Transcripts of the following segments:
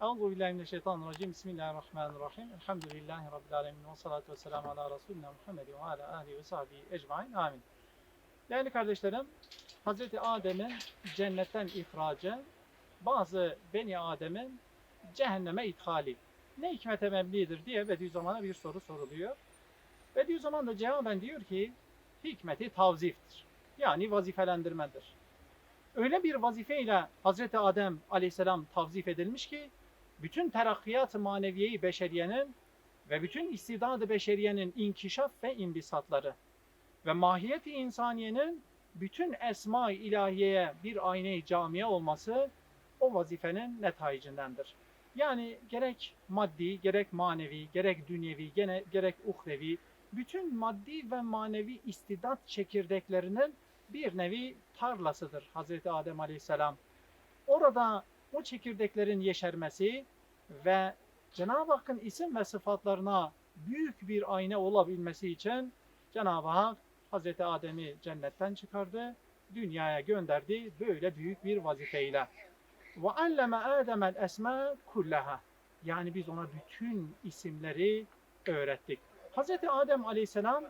Euzu billahi mineşşeytanirracim. Bismillahirrahmanirrahim. Elhamdülillahi rabbil alamin ve salatu vesselamü ala resulina Muhammed ve ala alihi ve sahbihi ecmaîn. Amin. Değerli kardeşlerim, Hazreti Adem'in cennetten ihracı, bazı Beni Adem'in cehenneme ithali ne hikmete mebnidir diye Bediüzzaman'a bir soru soruluyor. Bediüzzaman da cevaben diyor ki hikmeti tavziftir. Yani vazifelendirmedir. Öyle bir vazifeyle Hazreti Adem aleyhisselam tavzif edilmiş ki bütün terakkiyat maneviyeyi beşeriyenin ve bütün istidadı beşeriyenin inkişaf ve imbisatları ve mahiyeti insaniyenin bütün esma-i ilahiyeye bir ayna-i camiye olması o vazifenin netayicindendir. Yani gerek maddi, gerek manevi, gerek dünyevi, gene, gerek uhrevi, bütün maddi ve manevi istidat çekirdeklerinin bir nevi tarlasıdır Hazreti Adem Aleyhisselam. Orada o çekirdeklerin yeşermesi ve Cenab-ı Hakk'ın isim ve sıfatlarına büyük bir ayna olabilmesi için Cenab-ı Hak Hazreti Adem'i cennetten çıkardı, dünyaya gönderdi böyle büyük bir vazifeyle. Ve alleme Adem'el esma kullaha. Yani biz ona bütün isimleri öğrettik. Hazreti Adem Aleyhisselam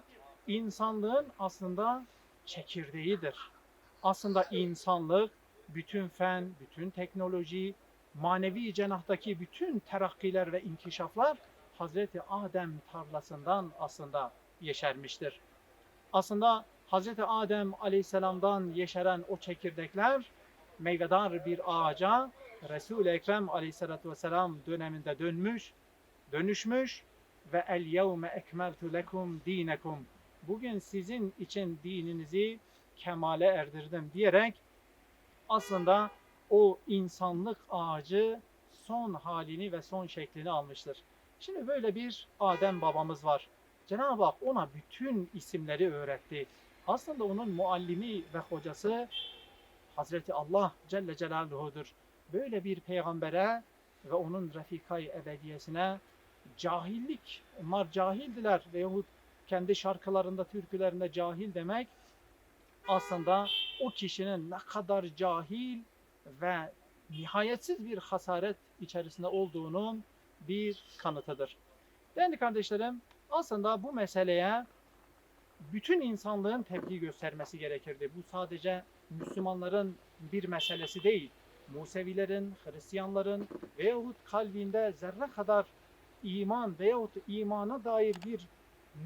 insanlığın aslında çekirdeğidir. Aslında insanlık, bütün fen, bütün teknoloji, manevi cenahtaki bütün terakkiler ve inkişaflar Hazreti Adem tarlasından aslında yeşermiştir. Aslında Hazreti Adem Aleyhisselam'dan yeşeren o çekirdekler meyvedar bir ağaca Resul-i Ekrem Aleyhisselatü Vesselam döneminde dönmüş, dönüşmüş ve el yevme ekmeltu lekum dinekum. Bugün sizin için dininizi kemale erdirdim diyerek aslında o insanlık ağacı son halini ve son şeklini almıştır. Şimdi böyle bir Adem babamız var. Cenab-ı Hak ona bütün isimleri öğretti. Aslında onun muallimi ve hocası Hazreti Allah Celle Celaluhu'dur. Böyle bir peygambere ve onun refikayı ebediyesine cahillik, onlar cahildiler veyahut kendi şarkılarında, türkülerinde cahil demek aslında o kişinin ne kadar cahil ve nihayetsiz bir hasaret içerisinde olduğunun bir kanıtıdır. Değerli kardeşlerim, aslında bu meseleye bütün insanlığın tepki göstermesi gerekirdi. Bu sadece Müslümanların bir meselesi değil. Musevilerin, Hristiyanların veyahut kalbinde zerre kadar iman veyahut imana dair bir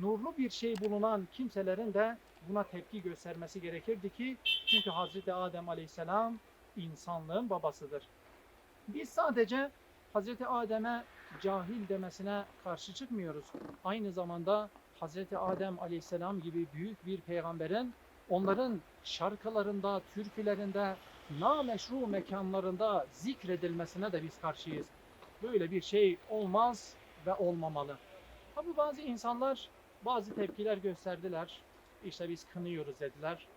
nurlu bir şey bulunan kimselerin de buna tepki göstermesi gerekirdi ki çünkü Hazreti Adem Aleyhisselam insanlığın babasıdır. Biz sadece Hazreti Adem'e cahil demesine karşı çıkmıyoruz. Aynı zamanda Hazreti Adem Aleyhisselam gibi büyük bir peygamberin onların şarkılarında, türkülerinde, nameşru mekanlarında zikredilmesine de biz karşıyız. Böyle bir şey olmaz ve olmamalı. Tabi bazı insanlar bazı tepkiler gösterdiler. İşte biz kınıyoruz dediler.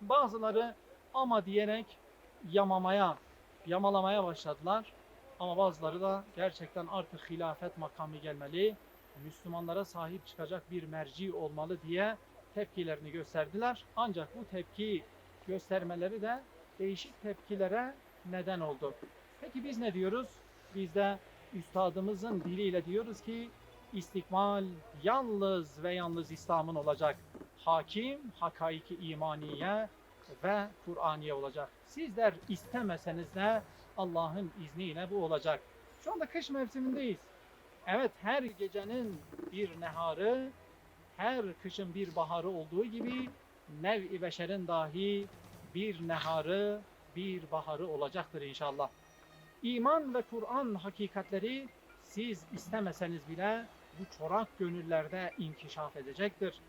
Bazıları ama diyerek yamamaya, yamalamaya başladılar. Ama bazıları da gerçekten artık hilafet makamı gelmeli, Müslümanlara sahip çıkacak bir merci olmalı diye tepkilerini gösterdiler. Ancak bu tepki göstermeleri de değişik tepkilere neden oldu. Peki biz ne diyoruz? Biz de üstadımızın diliyle diyoruz ki istikmal yalnız ve yalnız İslam'ın olacak. Hakim, hakaiki imaniye ve Kur'aniye olacak. Sizler istemeseniz de Allah'ın izniyle bu olacak. Şu anda kış mevsimindeyiz. Evet her gecenin bir neharı, her kışın bir baharı olduğu gibi nev-i beşerin dahi bir neharı, bir baharı olacaktır inşallah. İman ve Kur'an hakikatleri siz istemeseniz bile bu çorak gönüllerde inkişaf edecektir.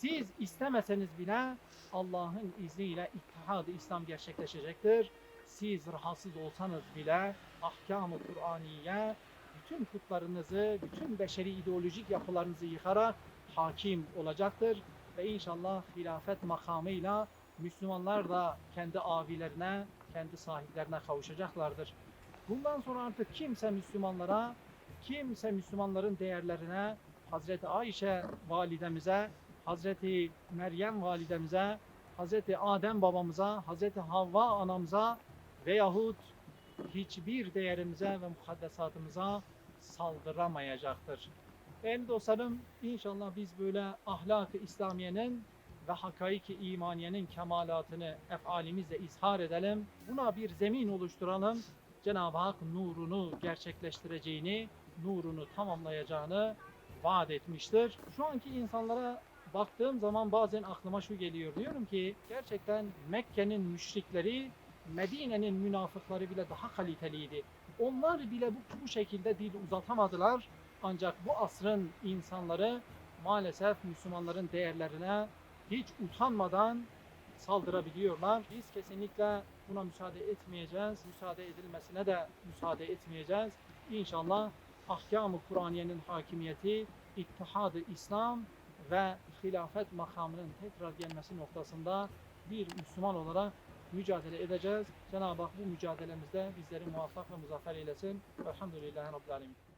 Siz istemeseniz bile Allah'ın izniyle ittihad-ı İslam gerçekleşecektir. Siz rahatsız olsanız bile ahkam-ı Kur'aniye bütün putlarınızı, bütün beşeri ideolojik yapılarınızı yıkarak hakim olacaktır. Ve inşallah hilafet makamıyla Müslümanlar da kendi abilerine, kendi sahiplerine kavuşacaklardır. Bundan sonra artık kimse Müslümanlara, kimse Müslümanların değerlerine, Hazreti Ayşe validemize, Hazreti Meryem validemize, Hazreti Adem babamıza, Hazreti Havva anamıza veyahut hiçbir değerimize ve mukaddesatımıza saldıramayacaktır. Değerli dostlarım, inşallah biz böyle ahlak-ı İslamiye'nin ve hakaik-i imaniyenin kemalatını efalimizle izhar edelim. Buna bir zemin oluşturalım. Cenab-ı Hak nurunu gerçekleştireceğini, nurunu tamamlayacağını vaat etmiştir. Şu anki insanlara baktığım zaman bazen aklıma şu geliyor. Diyorum ki gerçekten Mekke'nin müşrikleri Medine'nin münafıkları bile daha kaliteliydi. Onlar bile bu, bu şekilde dil uzatamadılar. Ancak bu asrın insanları maalesef Müslümanların değerlerine hiç utanmadan saldırabiliyorlar. Biz kesinlikle buna müsaade etmeyeceğiz. Müsaade edilmesine de müsaade etmeyeceğiz. İnşallah ahkam-ı Kur'aniyenin hakimiyeti, ittihad-ı İslam ve hilafet makamının tekrar gelmesi noktasında bir Müslüman olarak mücadele edeceğiz. Cenab-ı Hak bu mücadelemizde bizleri muvaffak ve muzaffer eylesin. Velhamdülillahi Rabbil Alemin.